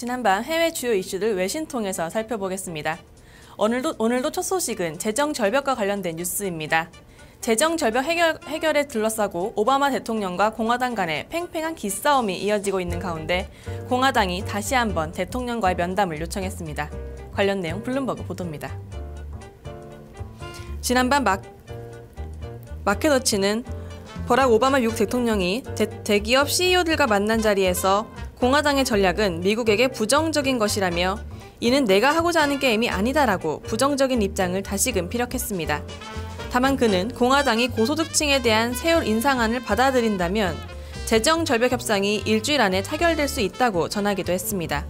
지난밤 해외 주요 이슈들 외신 통해서 살펴보겠습니다. 오늘도, 오늘도 첫 소식은 재정 절벽과 관련된 뉴스입니다. 재정 절벽 해결, 해결에 둘러싸고 오바마 대통령과 공화당 간의 팽팽한 기싸움이 이어지고 있는 가운데 공화당이 다시 한번 대통령과의 면담을 요청했습니다. 관련 내용 블룸버그 보도입니다. 지난밤 막, 마켓워치는 버락 오바마 미국 대통령이 대, 기업 CEO들과 만난 자리에서 공화당의 전략은 미국에게 부정적인 것이라며 이는 내가 하고자 하는 게임이 아니다라고 부정적인 입장을 다시금 피력했습니다. 다만 그는 공화당이 고소득층에 대한 세율 인상안을 받아들인다면 재정 절벽 협상이 일주일 안에 타결될 수 있다고 전하기도 했습니다.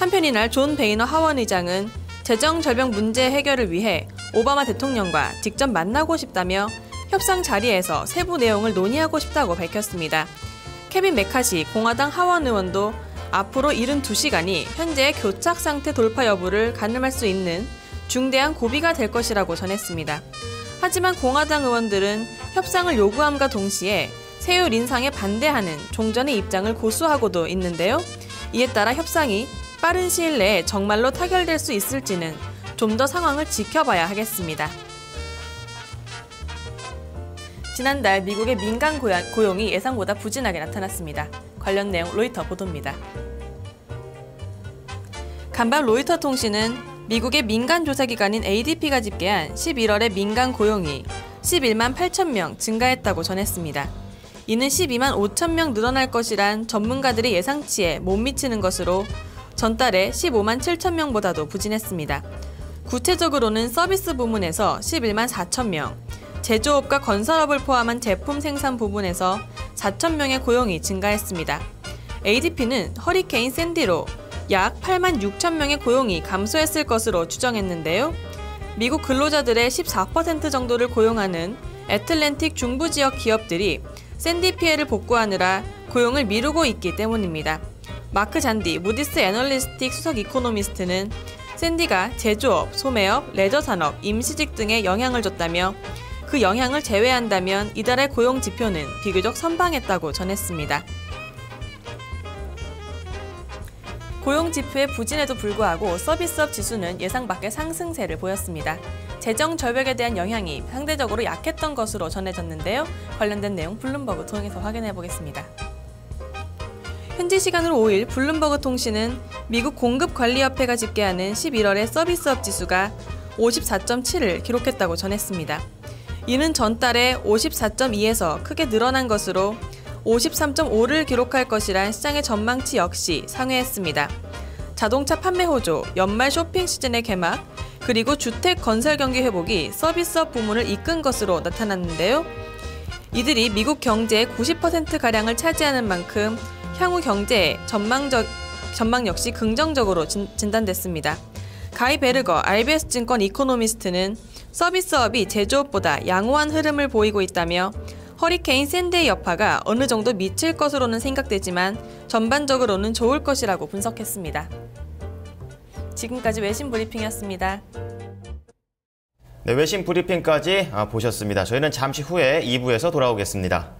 한편 이날 존 베이너 하원 의장은 재정 절벽 문제 해결을 위해 오바마 대통령과 직접 만나고 싶다며 협상 자리에서 세부 내용을 논의하고 싶다고 밝혔습니다. 케빈 메카시 공화당 하원 의원도 앞으로 72시간이 현재의 교착 상태 돌파 여부를 가늠할 수 있는 중대한 고비가 될 것이라고 전했습니다. 하지만 공화당 의원들은 협상을 요구함과 동시에 세율 인상에 반대하는 종전의 입장을 고수하고도 있는데요. 이에 따라 협상이 빠른 시일 내에 정말로 타결될 수 있을지는 좀 더 상황을 지켜봐야 하겠습니다. 지난달 미국의 민간 고용이 예상보다 부진하게 나타났습니다. 관련 내용 로이터 보도입니다. 간밤 로이터 통신은 미국의 민간 조사기관인 ADP가 집계한 11월의 민간 고용이 11만 8천 명 증가했다고 전했습니다. 이는 12만 5천 명 늘어날 것이란 전문가들의 예상치에 못 미치는 것으로 전달에 15만 7천 명보다도 부진했습니다. 구체적으로는 서비스 부문에서 11만 4천 명, 제조업과 건설업을 포함한 제품 생산 부분에서 4천 명의 고용이 증가했습니다. ADP는 허리케인 샌디로 약 8만 6천 명의 고용이 감소했을 것으로 추정했는데요. 미국 근로자들의 14% 정도를 고용하는 애틀랜틱 중부 지역 기업들이 샌디 피해를 복구하느라 고용을 미루고 있기 때문입니다. 마크 잔디 무디스 애널리스틱 수석 이코노미스트는 샌디가 제조업, 소매업, 레저 산업, 임시직 등에 영향을 줬다며 그 영향을 제외한다면 이달의 고용 지표는 비교적 선방했다고 전했습니다. 고용 지표의 부진에도 불구하고 서비스업 지수는 예상 밖의 상승세를 보였습니다. 재정 절벽에 대한 영향이 상대적으로 약했던 것으로 전해졌는데요. 관련된 내용 블룸버그 통해서 확인해 보겠습니다. 현지 시간으로 5일 블룸버그 통신은 미국 공급관리협회가 집계하는 11월의 서비스업 지수가 54.7을 기록했다고 전했습니다. 이는 전달에 54.2에서 크게 늘어난 것으로 53.5를 기록할 것이란 시장의 전망치 역시 상회했습니다. 자동차 판매 호조, 연말 쇼핑 시즌의 개막, 그리고 주택 건설 경기 회복이 서비스업 부문을 이끈 것으로 나타났는데요. 이들이 미국 경제의 90%가량을 차지하는 만큼 향후 경제의 전망적, 전망 역시 긍정적으로 진, 진단됐습니다. 가이 베르거 RBS 증권 이코노미스트는 서비스업이 제조업보다 양호한 흐름을 보이고 있다며 허리케인 샌드의 여파가 어느 정도 미칠 것으로는 생각되지만 전반적으로는 좋을 것이라고 분석했습니다. 지금까지 외신 브리핑이었습니다. 네, 외신 브리핑까지 아, 보셨습니다. 저희는 잠시 후에 2부에서 돌아오겠습니다.